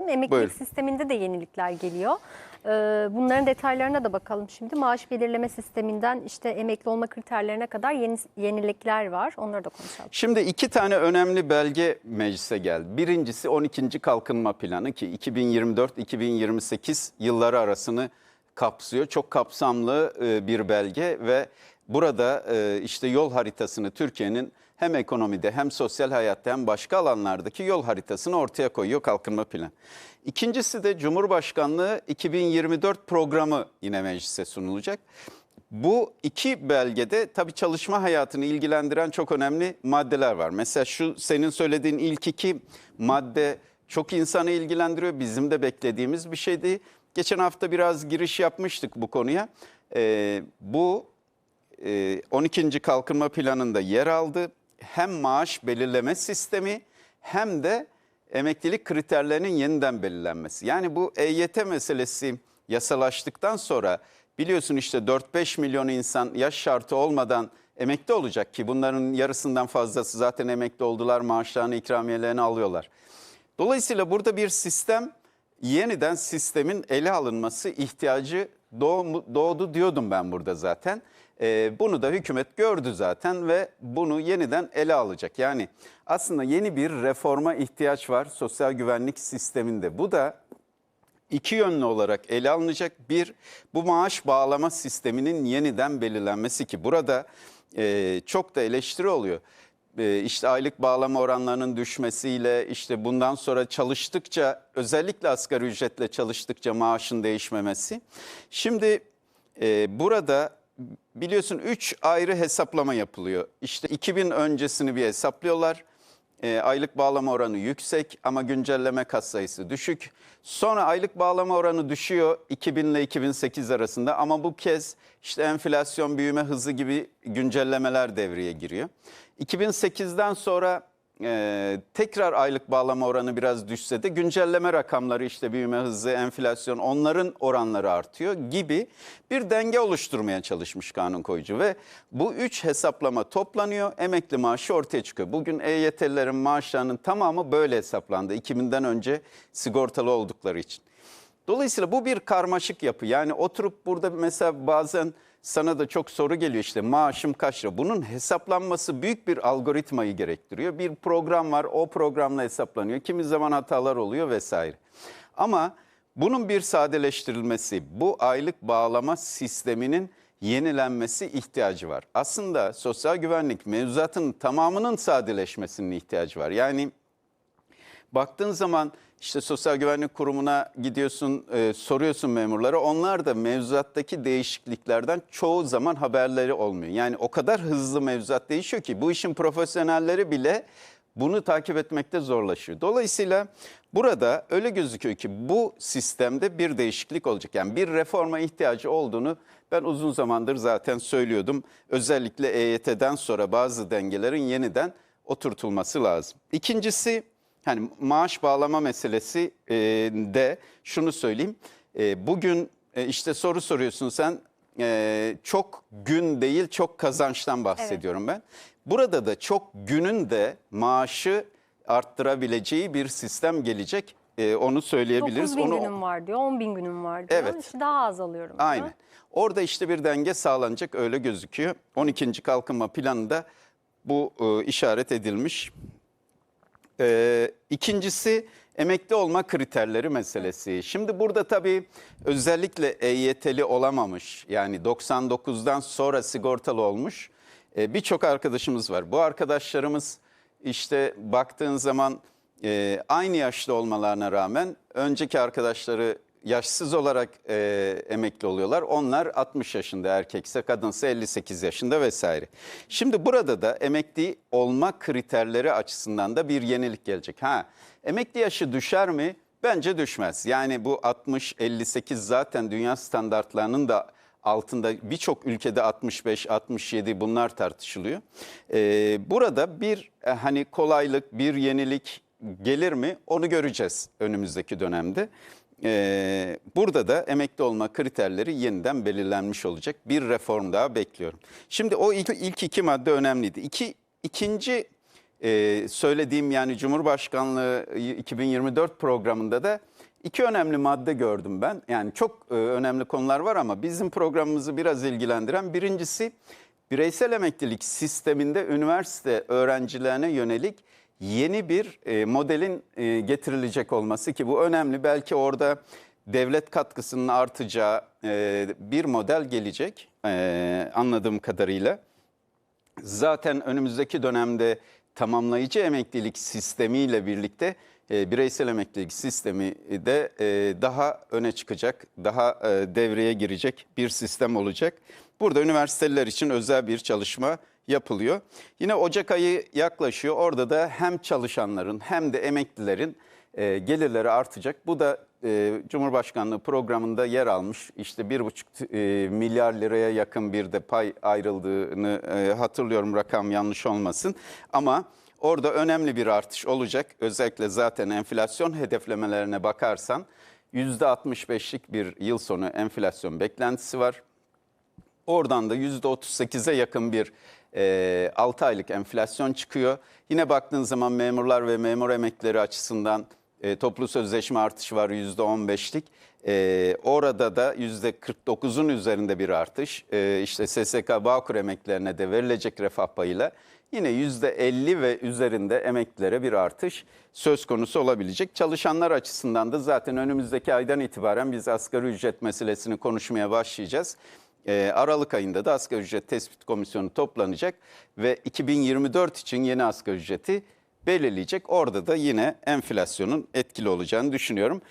Emeklilik Buyurun. sisteminde de yenilikler geliyor. Ee, Bunların detaylarına da bakalım şimdi. Maaş belirleme sisteminden işte emekli olma kriterlerine kadar yeni yenilikler var. Onları da konuşalım. Şimdi iki tane önemli belge meclise geldi. Birincisi 12. Kalkınma Planı ki 2024-2028 yılları arasını kapsıyor. Çok kapsamlı e, bir belge ve burada e, işte yol haritasını Türkiye'nin hem ekonomide hem sosyal hayatta hem başka alanlardaki yol haritasını ortaya koyuyor Kalkınma Planı. İkincisi de Cumhurbaşkanlığı 2024 programı yine meclise sunulacak. Bu iki belgede tabii çalışma hayatını ilgilendiren çok önemli maddeler var. Mesela şu senin söylediğin ilk iki madde çok insanı ilgilendiriyor. Bizim de beklediğimiz bir şeydi. Geçen hafta biraz giriş yapmıştık bu konuya. Ee, bu e, 12. Kalkınma Planı'nda yer aldı. Hem maaş belirleme sistemi hem de emeklilik kriterlerinin yeniden belirlenmesi. Yani bu EYT meselesi yasalaştıktan sonra biliyorsun işte 4-5 milyon insan yaş şartı olmadan emekli olacak ki bunların yarısından fazlası zaten emekli oldular maaşlarını ikramiyelerini alıyorlar. Dolayısıyla burada bir sistem yeniden sistemin ele alınması ihtiyacı doğ- doğdu diyordum ben burada zaten. Ee, bunu da hükümet gördü zaten ve bunu yeniden ele alacak. Yani aslında yeni bir reforma ihtiyaç var sosyal güvenlik sisteminde. Bu da iki yönlü olarak ele alınacak. Bir, bu maaş bağlama sisteminin yeniden belirlenmesi ki burada e, çok da eleştiri oluyor. E, işte aylık bağlama oranlarının düşmesiyle işte bundan sonra çalıştıkça özellikle asgari ücretle çalıştıkça maaşın değişmemesi. Şimdi e, burada biliyorsun 3 ayrı hesaplama yapılıyor. İşte 2000 öncesini bir hesaplıyorlar. E, aylık bağlama oranı yüksek ama güncelleme kat sayısı düşük. Sonra aylık bağlama oranı düşüyor 2000 ile 2008 arasında ama bu kez işte enflasyon büyüme hızı gibi güncellemeler devreye giriyor. 2008'den sonra e, tekrar aylık bağlama oranı biraz düşse de güncelleme rakamları işte büyüme hızı, enflasyon onların oranları artıyor gibi bir denge oluşturmaya çalışmış kanun koyucu ve bu üç hesaplama toplanıyor emekli maaşı ortaya çıkıyor. Bugün EYT'lilerin maaşlarının tamamı böyle hesaplandı 2000'den önce sigortalı oldukları için. Dolayısıyla bu bir karmaşık yapı. Yani oturup burada mesela bazen sana da çok soru geliyor işte maaşım kaç lira. Bunun hesaplanması büyük bir algoritmayı gerektiriyor. Bir program var o programla hesaplanıyor. Kimi zaman hatalar oluyor vesaire. Ama bunun bir sadeleştirilmesi, bu aylık bağlama sisteminin yenilenmesi ihtiyacı var. Aslında sosyal güvenlik mevzuatının tamamının sadeleşmesinin ihtiyacı var. Yani Baktığın zaman işte Sosyal Güvenlik Kurumu'na gidiyorsun, e, soruyorsun memurlara. Onlar da mevzuattaki değişikliklerden çoğu zaman haberleri olmuyor. Yani o kadar hızlı mevzuat değişiyor ki bu işin profesyonelleri bile bunu takip etmekte zorlaşıyor. Dolayısıyla burada öyle gözüküyor ki bu sistemde bir değişiklik olacak. Yani bir reforma ihtiyacı olduğunu ben uzun zamandır zaten söylüyordum. Özellikle EYT'den sonra bazı dengelerin yeniden oturtulması lazım. İkincisi hani maaş bağlama meselesi e, de şunu söyleyeyim. E, bugün e, işte soru soruyorsun sen e, çok gün değil çok kazançtan bahsediyorum ben. Burada da çok günün de maaşı arttırabileceği bir sistem gelecek. E, onu 9 söyleyebiliriz. bin Onu günüm var diyor, 10 bin günüm var diyor. Evet. İşte daha az alıyorum. diyor. Aynen. Orada işte bir denge sağlanacak öyle gözüküyor. 12. kalkınma planında bu e, işaret edilmiş. E, ikincisi emekli olma kriterleri meselesi. Şimdi burada tabii özellikle EYT'li olamamış yani 99'dan sonra sigortalı olmuş e, birçok arkadaşımız var. Bu arkadaşlarımız işte baktığın zaman e, aynı yaşta olmalarına rağmen önceki arkadaşları yaşsız olarak e, emekli oluyorlar. Onlar 60 yaşında erkekse kadınsa 58 yaşında vesaire. Şimdi burada da emekli olma kriterleri açısından da bir yenilik gelecek. Ha, emekli yaşı düşer mi? Bence düşmez. Yani bu 60-58 zaten dünya standartlarının da altında birçok ülkede 65-67 bunlar tartışılıyor. Ee, burada bir e, hani kolaylık, bir yenilik gelir mi onu göreceğiz önümüzdeki dönemde. Ee, burada da emekli olma kriterleri yeniden belirlenmiş olacak. Bir reform daha bekliyorum. Şimdi o ilk, ilk iki madde önemliydi. İki, ikinci e, söylediğim yani Cumhurbaşkanlığı 2024 programında da iki önemli madde gördüm ben. Yani çok e, önemli konular var ama bizim programımızı biraz ilgilendiren birincisi bireysel emeklilik sisteminde üniversite öğrencilerine yönelik yeni bir e, modelin e, getirilecek olması ki bu önemli. Belki orada devlet katkısının artacağı e, bir model gelecek e, anladığım kadarıyla. Zaten önümüzdeki dönemde tamamlayıcı emeklilik sistemiyle birlikte e, bireysel emeklilik sistemi de e, daha öne çıkacak, daha e, devreye girecek bir sistem olacak. Burada üniversiteliler için özel bir çalışma yapılıyor. Yine Ocak ayı yaklaşıyor. Orada da hem çalışanların hem de emeklilerin e, gelirleri artacak. Bu da e, Cumhurbaşkanlığı programında yer almış. İşte 1,5 e, milyar liraya yakın bir de pay ayrıldığını e, hatırlıyorum rakam yanlış olmasın. Ama orada önemli bir artış olacak. Özellikle zaten enflasyon hedeflemelerine bakarsan %65'lik bir yıl sonu enflasyon beklentisi var. Oradan da %38'e yakın bir e, 6 aylık enflasyon çıkıyor. Yine baktığın zaman memurlar ve memur emeklileri açısından e, toplu sözleşme artışı var %15'lik. E, orada da %49'un üzerinde bir artış. E, işte SSK Bağkur emeklilerine de verilecek refah payıyla yine %50 ve üzerinde emeklilere bir artış söz konusu olabilecek. Çalışanlar açısından da zaten önümüzdeki aydan itibaren biz asgari ücret meselesini konuşmaya başlayacağız. Ee, Aralık ayında da asgari ücret tespit komisyonu toplanacak ve 2024 için yeni asgari ücreti belirleyecek. Orada da yine enflasyonun etkili olacağını düşünüyorum.